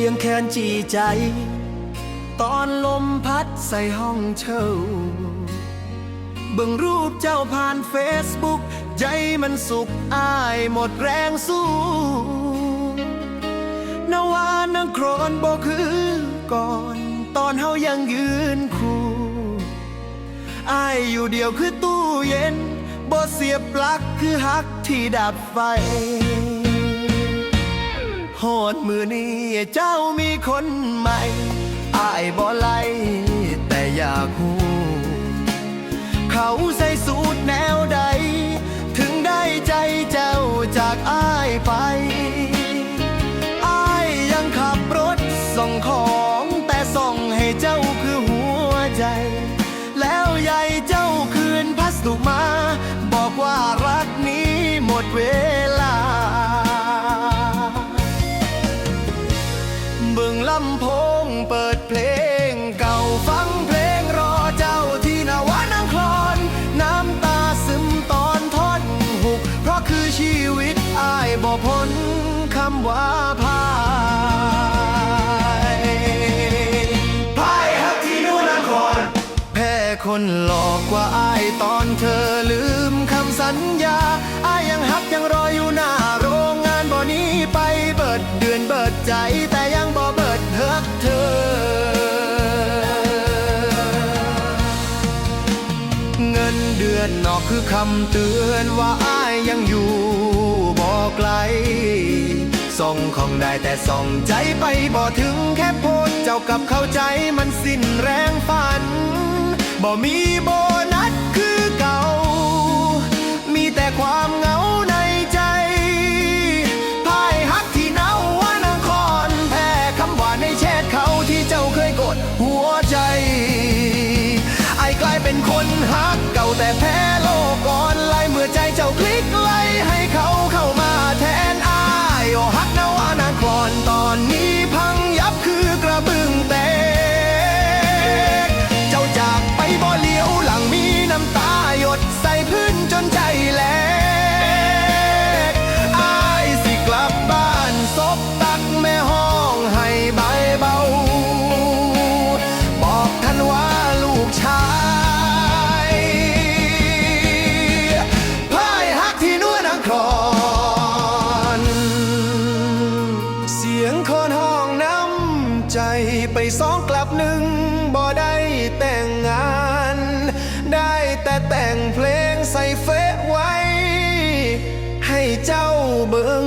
สียงแคนจีใจ ตอนลมพัดใส่ห้องเช่าเบิ่งรูปเจ้าผ่านเฟซบุ๊กใจมันสุขอายหมดแรงสู้นวานังโครนบ่คือก่อน ตอนเฮายังยืนคู่อายอยู่เดียวคือตู้เย็นบ่เสียบปลั๊กคือฮักที่ดับไฟ ดมือนี้เจ้ามีคนใหม่อายบ่ไลแต่อยากหูเขาใส่สูตรแนวใด ถึงได้ใจเจ้าจากอ้ายไปอ้ายยังขับรถส่งของแต่ส่งให้เจ้าคือหัวใจ แล้วยายเจ้าคืนพัสดุมา บอกว่ารักนี้หมดเว บ่พ้นคำว่าพายพายฮักที่นู่นนครแพ้คนหลอกกว่าอายตอนเธอลืมคำสัญญาอายยังฮักยังรออยู่หน้าโรงงานบ่นี้ไปเบิดเดือนเบิดใจแต่ยังบ่เบิดเฮิกเธอ เงินเดือนนอกคือคำเตือนว่าอายยังอยู่ ไกล ส่งของได้แต่ส่งใจไปบ่ถึงแค่โพสเจ้ากับเข้าใจมันสิ้นแรงฝัน บ่มีโบนัสคือเก่า มีแต่ความเหงาในใจพายฮักที่เนาว่านางคอนแพ้คำหว่าในแชทเขาที่เจ้าเคยกดหัวใจ ไอ้กลายเป็นคนฮักเก่าแต่แพ้โลกก่อนไล่เมื่อใจเจ้าคลิกไล่ให้เขา สองกลับหนึ่งบ่ได้แต่งงาน ได้แต่แต่งเพลงใส่เฟซไว้ ให้เจ้าเบิ่ง